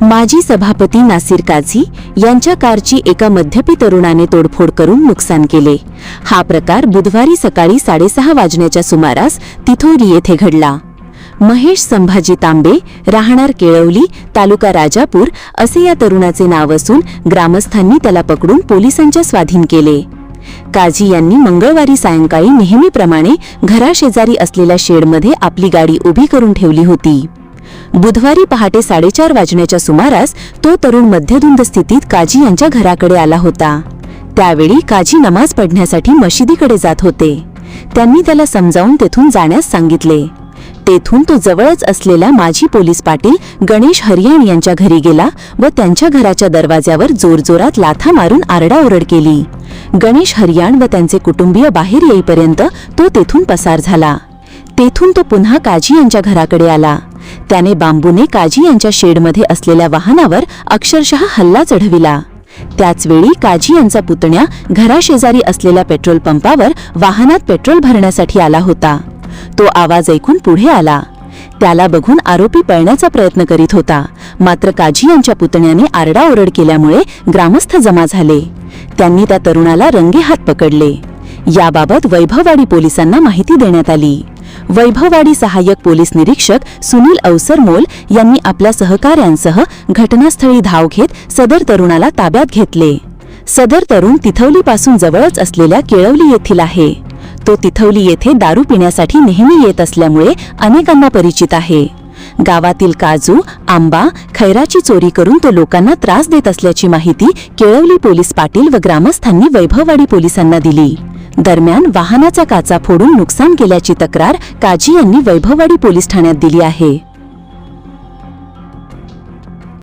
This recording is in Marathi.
माजी सभापती नासिर काझी यांच्या कारची एका मध्यपी तरुणाने तोडफोड करून नुकसान केले. हा प्रकार बुधवारी सकाळी साडेसहा वाजण्याच्या सुमारास तिथोरी येथे घडला. महेश संभाजी तांबे राहणार केळवली तालुका राजापूर असे या तरुणाचे नाव असून ग्रामस्थांनी त्याला पकडून पोलिसांच्या स्वाधीन केले. काझी यांनी मंगळवारी सायंकाळी नेहमीप्रमाणे घराशेजारी असलेल्या शेडमध्ये आपली गाडी उभी करून ठेवली होती. बुधवारी पहाटे साडेचार वाजण्याच्या सुमारास तो तरुण मध्यधुंद स्थितीत काजी यांच्या घराकडे आला होता. त्यावेळी काजी नमाज पढण्यासाठी मशिदीकडे जात होते. त्यांनी त्याला समजावून तेथून जाण्यास सांगितले. तेथून तो जवळच असलेल्या माजी पोलीस पाटील गणेश हरियाण यांच्या घरी गेला व त्यांच्या घराच्या दरवाज्यावर जोरजोरात लाथा मारून आरडाओरड केली. गणेश हरियाण व त्यांचे कुटुंबीय बाहेर येईपर्यंत तो तेथून पसार झाला. तेथून तो पुन्हा काजी यांच्या घराकडे आला. त्याने बांबूने काजी यांच्या शेडमध्ये असलेल्या वाहनावर अक्षरशः हल्ला चढविला. त्याचवेळी काजी यांचा पुतण्या घराशेजारी असलेल्या पेट्रोल पंपावर वाहनात पेट्रोल भरण्यासाठी आला होता. तो आवाज ऐकून पुढे आला. त्याला बघून आरोपी पळण्याचा प्रयत्न करीत होता. मात्र काजी यांच्या पुतण्याने आरडाओरड केल्यामुळे ग्रामस्थ जमा झाले. त्यांनी त्या तरुणाला रंगेहात पकडले. याबाबत वैभववाडी पोलिसांना माहिती देण्यात आली. वैभववाडी सहाय्यक पोलीस निरीक्षक सुनील अवसरमोल यांनी आपल्या सहकाऱ्यांसह घटनास्थळी धाव घेत सदर तरुणाला ताब्यात घेतले. सदर तरुण तिथवलीपासून जवळच असलेल्या केळवली येथील आहे. तो तिथवली येथे दारू पिण्यासाठी नेहमी येत असल्यामुळे अनेकांना परिचित आहे. गावातील काजू आंबा खैराची चोरी करून तो लोकांना त्रास देत असल्याची माहिती केळवली पोलीस पाटील व ग्रामस्थांनी वैभववाडी पोलिसांना दिली. दरम्यान वाहनाचा काचा फोडून नुकसान केल्याची तक्रार काजी यांनी वैभववाडी पोलीस ठाण्यात दिली आहे.